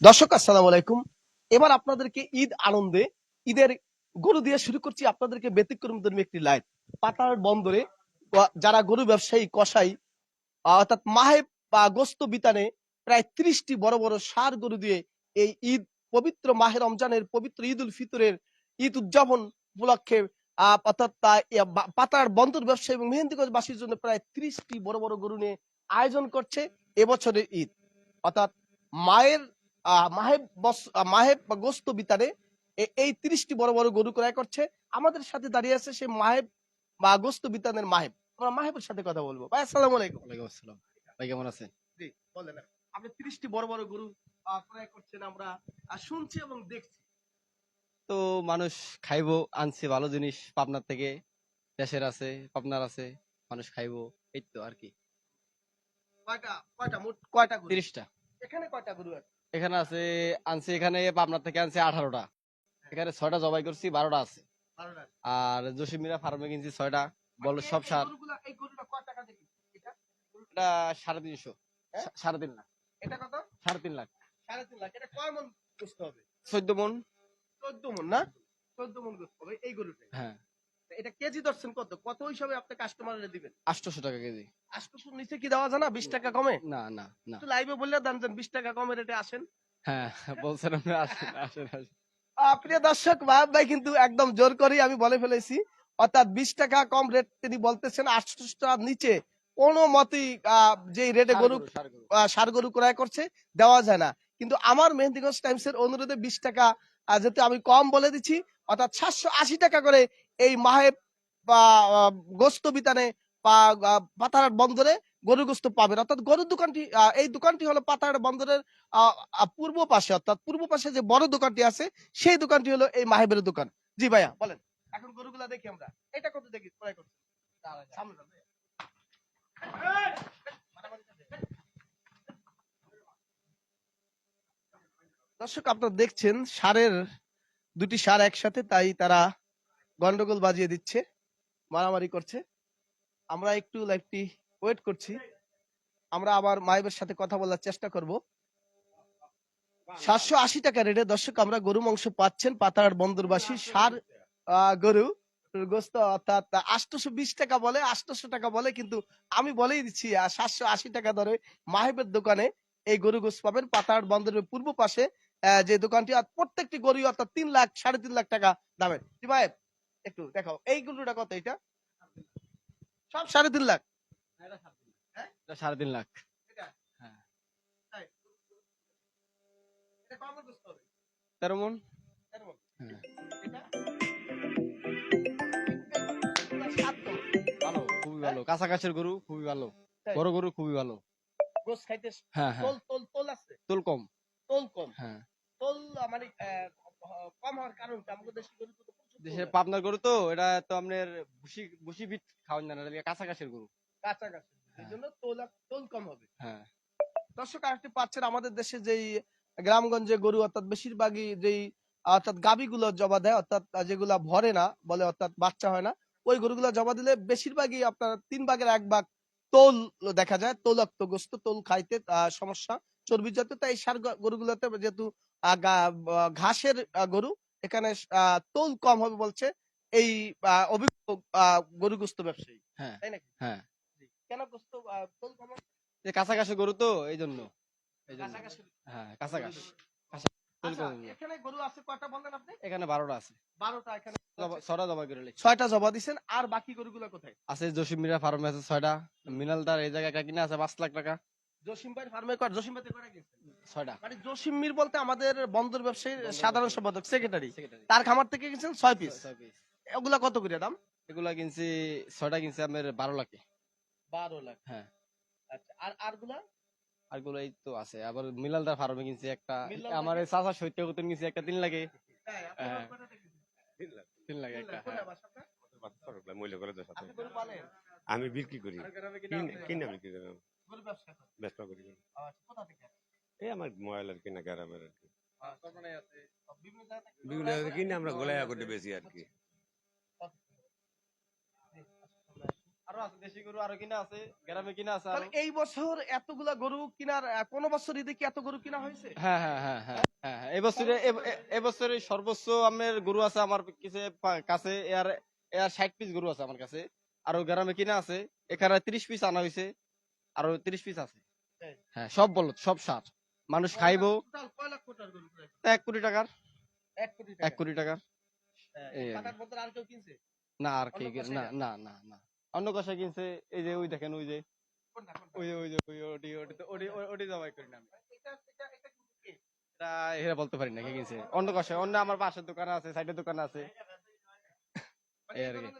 দর্শক আসসালামু আলাইকুম। এবার আপনাদেরকে ঈদ আনন্দে ঈদের গরু দিয়ে শুরু করছি আপনাদেরকে ব্যতিক্রম একটি লাইন পাতার বন্দরে যারা গরু ব্যবসায়ী আহ, অর্থাৎ মাহে বা গোস্ত বিতানে প্রায় ত্রিশটি বড় বড় সার গরু দিয়ে এই ঈদ পবিত্র মাহে রমজানের পবিত্র ঈদ উল ফিতরের ঈদ উদযাপন উপলক্ষে অর্থাৎ পাতার বন্দর ব্যবসায়ী এবং মেহেন্দিগঞ্জবাসীর জন্য প্রায় ত্রিশটি বড় বড় গরু নিয়ে আয়োজন করছে এবছরের ঈদ। অর্থাৎ মায়ের বা গোস্ত বিতানে এ- এই তিরিশটি বড় বড় গরু ক্রয় করছে। আমাদের সাথে দাঁড়িয়ে আছে সে মাহেব বা গোস্ত বিতানের মাহেব। আমরা মাহেবের সাথে কথা বলব। ভাই আসসালামু আলাইকুম। ওয়ালাইকুম আসসালাম। ভাই কেমন আছেন? জি বলেন। আপনি তিরিশটি বড় বড় গরু ক্রয় করছেন আমরা শুনছি এবং দেখছি। তো মানুষ খাইবো আনছে ভালো জিনিস পাবনার থেকে। দেশের আছে পাবনার আছে মানুষ খাইবো এই তো আর কি। কয়টা কয়টা মোট কয়টা তিরিশটা। এখানে কয়টা গরু আছে? এখানে আছে আনছে এখানে পাবনার থেকে আনছে আঠারোটা। এখানে ছয়টা জবাই করছি বারোটা আছে। আর জসিমিরা ফার্মে কিনছি ছয়টা বলো সব সার? এটা? সাড়ে তিনশো। হ্যাঁ? সাড়ে তিন লাখ। এটা কত? সাড়ে তিন লাখ। সাড়ে তিন লাখ। এটা কয় মন হবে? চোদ্দ মন। চোদ্দ মন না? চোদ্দ মন হবে এই গরুটা হ্যাঁ। এটা কেজি ধরছেন কত? কত হিসাবে আপনি কাস্টমারে দিবেন? আটশোশো টাকা কেজি। আটশোশোর নিচে কি দেওয়া যায় না? বিশ টাকা কমে? না না না। লাইভে বললে বিশ টাকা কমে রেটে আসেন। হ্যাঁ বলছেন আপনি আসেন আসেন আসেন। প্রিয় দর্শক ভাই ভাই কিন্তু একদম জোর করেই আমি বলে ফেলেছি। অর্থাৎ বিশ টাকা কম রেট তিনি বলতেছেন আটশোশো টাকার নিচে কোনো মতেই যে রেটে গরু ষাড় গরু। ক্রয় করছে দেওয়া যায় না। কিন্তু আমার মেহেন্দিগঞ্জ টাইমস এর অনুরোধে বিশ টাকা আহ, যেহেতু আমি কম বলে দিচ্ছি অর্থাৎ সাতশো আশি টাকা করে এই মাহে গোস্ত বিতানে পাতারহাট বন্দরে গরু গোস্ত পাবেন। অর্থাৎ গরুর দোকানটি এই দোকানটি হলো পাতারহাট বন্দরের পূর্ব পাশে। অর্থাৎ পূর্ব পাশে যে বড় দোকানটি আছে, সেই দোকানটি হলো এই মাহেবের দোকান। জি ভাইয়া, বলেন। এখন গরুগুলা দেখি আমরা। এটা কত দেখি? দর্শক, আপনারা দেখছেন, সারের দুটি সার একসাথে, তাই তারা গন্ডগোল বাজিয়ে দিচ্ছে, মারামারি করছে। আমরা একটু লাইভটি ওয়েট করছি। আমরা আবার মাইবের সাথে কথা বলার চেষ্টা করব। সাতশো আশি টাকা রেটে দর্শক, আমরা গরু মাংস পাচ্ছেন পাতার বন্দরবাসী সার গরু, গোস্ত অর্থাৎ আটশোশো বিশ টাকা বলে আটশোশো টাকা বলে, কিন্তু আমি বলেই দিচ্ছি সাতশো আশি টাকা ধরে মাহেবের দোকানে এই গরু গোস্ত পাবেন পাতার বন্দরের পূর্ব পাশে যে দোকানটি প্রত্যেকটি গরু অর্থাৎ তিন লাখ, সাড়ে তিন লাখ টাকা দামের। জি ভাই একটু দেখাও। এই গরুটা কত এটা? সব সাড়ে তিন লাখ। সাড়ে তিন লাখ। হ্যাঁ? তেরো মন। হ্যাঁ। ভালো খুবই ভালো। কাছাকাছির গরু খুবই ভালো। বড় গরু খুবই ভালো। গোস্ত খাইতে হ্যাঁ হ্যাঁ। তোল তোল তোল আছে? তোল কম। তোল কম। হ্যাঁ। তোল মানে কম হওয়ার কারণ কি? আমাদের দেশি গরু তো প্রচুর তোল দেশের পাবনার গরু তো এটা তো আপনার ভুসি ভুসি বিট খাওয়ান জানা এটা কাছাকাছির গরু। কাছাকাছি। এই হ্যাঁ। জন্য তোল তোল কম হবে। হ্যাঁ। দর্শক আরেকটি পাচ্ছেন আমাদের দেশে যেই গ্রামগঞ্জে গরু অর্থাৎ বেশিরভাগই যেই অর্থাৎ গাবিগুলো জবা দেয় অর্থাৎ যেগুলা ভরে না বলে অর্থাৎ বাচ্চা হয় না ওই গরুগুলো জবা দিলে বেশিরভাগই আপনার তিন ভাগের এক ভাগ তোল দেখা যায় তৈলাক্ত গোস্ত তোল খাইতে সমস্যা চর্বি জাতীয় তাই সার গরুগুলোতে যেহেতু ঘাসের গরু এখানে তোল কম হবে বলছে এই অভিজ্ঞ আহ, গরু গোস্ত ব্যবসায়ী হ্যাঁ তাই নাকি? হ্যাঁ। কেন গোস্ত তোল কম? যে কাছাকাছি গরু তো এই জন্য হ্যাঁ কাছাকাছি। আচ্ছা, কম হবে। এখানে গরু আছে কয়টা বললেন আপনি? এখানে বারোটা আছে। বারোটা এখানে ছটা জবাই করে ছয়টা জবা দিছেন আর বাকি গরুগুলো কোথায়? আছে ফার্মে আছে ছয়টা। মিনালদার এই জায়গায় কিনা আছে পাঁচ লাখ টাকা। জসিম ভাই ফার্মে জসিম ভাই গেছে ছয়টা। মানে জসিম মির বলতে আমাদের বন্দর ব্যবসায়ী সাধারণ সম্পাদক সেক্রেটারি তার খামার থেকে গেছেন ছয় পিস। ওগুলা কত করে দাম? এগুলা কিনছি ছয়টা কিনছি আমার বারো লাখে। বারো লাখ। হ্যাঁ। আচ্ছা আর আরগুলা এই তো আছে। আবার মিলালদার ফার্মে কিনছি একটা। মিলালদার আমার চাচা সৈত্য কুতুন কিনছি একটা তিন লাখে। হ্যাঁ, হ্যাঁ। তিন লাখে। একটা কোনটা হ্যাঁ। আমি বিক্রি করি। কিন- বিক্রি করি। ব্যবসা করি। আচ্ছা, কোথা থেকে? এই আমার মোবাইল আর কিনা গ্রামের আর কি। বিভিন্ন জায়গা কিনে আমরা করে বেশি আর কি। আরও আছে দেশি গরু আরও কিনা আছে গ্রামে কিনা আছে এই বছর এতগুলা গরু কিনার কোন বছর ঈদে কি এত গরু কিনা হয়েছে? হ্যাঁ হ্যাঁ হ্যাঁ হ্যাঁ হ্যাঁ হ্যাঁ। এবছরে এবছরে সর্বোচ্চ আমার গরু আছে আমার কাছে কাছে এর পিস গরু আছে আমার কাছে। আরও গ্রামে কিনা আছে এখানে তিরিশ পিস আনা হয়েছে আরও তিরিশ পিস আছে। হ্যাঁ। সব বলো সব সার। মানুষ খাইবো। এক কোটি টাকার? এক কোটি টাকার হ্যাঁ, না আর কি না না? না না। অন্য কষাই কিনছে এই যে ওই দেখেন ওই যে? ওই যে ওই যে ওই ওটি ওটি ওটি ওটি জবাই করি না এটা-? এটা এরা বলতে পারি না কে কিনছে। অন্য কষাই অন্য আমার পাশের দোকানে আছে সাইডের দোকানে আছে। এই আর কি। দেয়।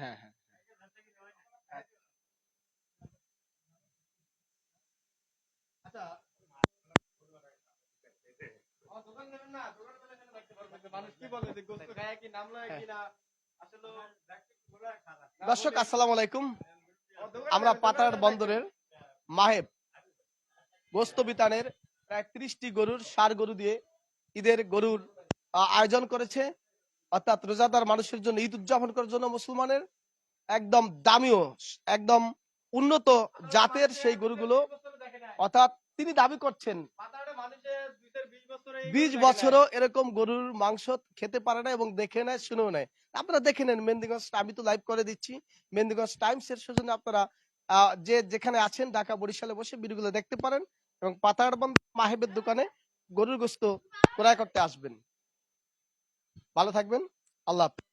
হ্যাঁ হ্যাঁ। আচ্ছা দোকান দেবেন না, দোকান দেবেন এখানে রাখতে পারবেন মানুষ কি বলে যে গোস্ত খায় কি নাম লয় কি আসলে দর্শক আসসালামু আলাইকুম আমরা পাতার বন্দরের মাহেব গোস্ত বিতানের প্রায় ত্রিশটি গরুর সার গরু দিয়ে ঈদের গরুর আয়োজন করেছে অর্থাৎ রোজাদার মানুষের জন্য ঈদ উদযাপন করার জন্য মুসলমানের একদম দামিও একদম উন্নত জাতের সেই গরুগুলো অর্থাৎ তিনি দাবি করছেন বিশ বছরও এরকম গরুর মাংস খেতে পারে না এবং দেখে নেয় শুনেও নেয়। আপনারা দেখে নেন মেহেন্দিগঞ্জ আমি তো লাইভ করে দিচ্ছি। মেহেন্দিগঞ্জ টাইমস এর সৌজন্যে আপনারা যে যেখানে আছেন ঢাকা বরিশালে বসে ভিডিওগুলো দেখতে পারেন এবং পাতাড় বন্ধ মাহেবের দোকানে গরুর গোস্ত ক্রয় করতে আসবেন। ভালো থাকবেন। আল্লাহ হাফেজ।